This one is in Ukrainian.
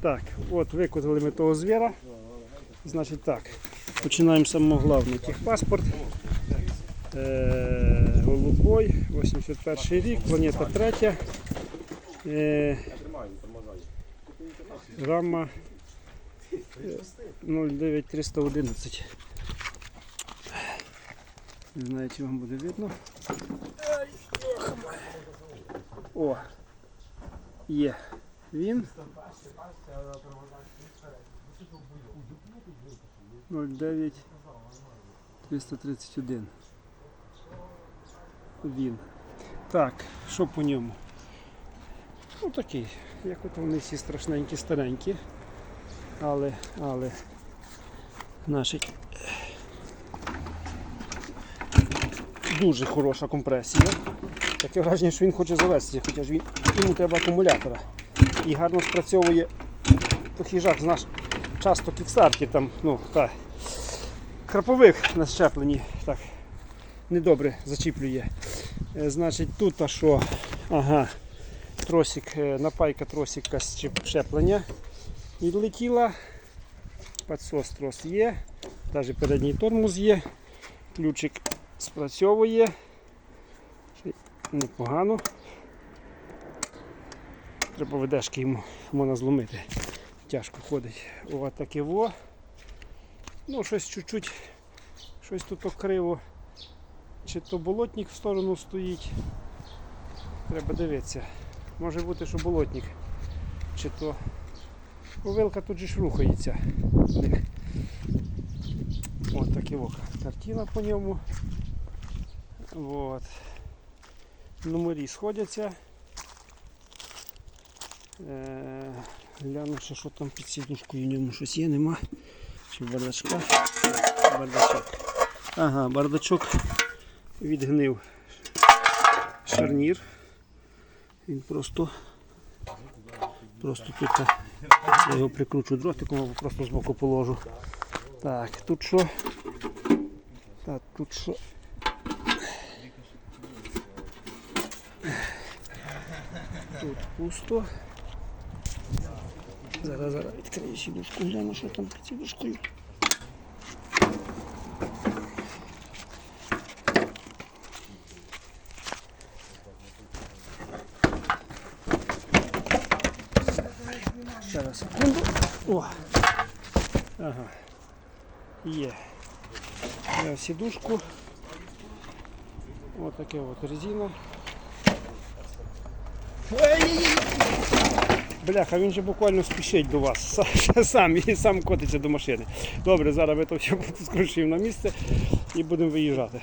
Так, от викотили ми того звіра. Значить так, починаємо з самого головного. Техпаспорт. Е, голубой, 81 рік, планета третя. Е, Рама е, 09311. Не знаю, чи вам буде видно. О, є він. 09 331. Він. Так, що по ньому? Ну такий, як от вони всі страшненькі, старенькі. Але, але значить, дуже хороша компресія. Таке враження, що він хоче завестися, хоча ж він, йому треба акумулятора. І гарно спрацьовує то хижак, знаєш, часто кікстарки там, ну, та, краповик на щепленні так недобре зачіплює. Е, Значить, тут а що? Ага, тросик, е, напайка тросика щеп- щеплення відлетіла. Підсос трос є, навіть передній тормоз є, ключик спрацьовує. Непогано. Треба ведешки йому можна зломити. Тяжко ходить. О, таке во. Ну, щось чуть-чуть, щось тут криво. Чи то болотник в сторону стоїть. Треба дивитися. Може бути, що болотник. Чи то. Вилка тут же ж рухається. От таке око. Картина по ньому. От. Номері сходяться. Е, гляну, ще, що там під сідушкою в ньому щось є, нема. Чи в бардачках? Бардачок. Ага, бардачок відгнив шарнір. Він просто просто тут я його прикручу дротиком або просто з боку положу. Так, тут що? Так, тут що? Тут пусто. Зараз, зараз відкрию сідушку, гляну, що там під сідушкою. Зараз секунду. О! Ага. Є. Я сідушку. Ось таке от резина. Бляха, він же буквально спішить до вас. Сам і сам котиться до машини. Добре, зараз ми то все скручуємо на місце і будемо виїжджати.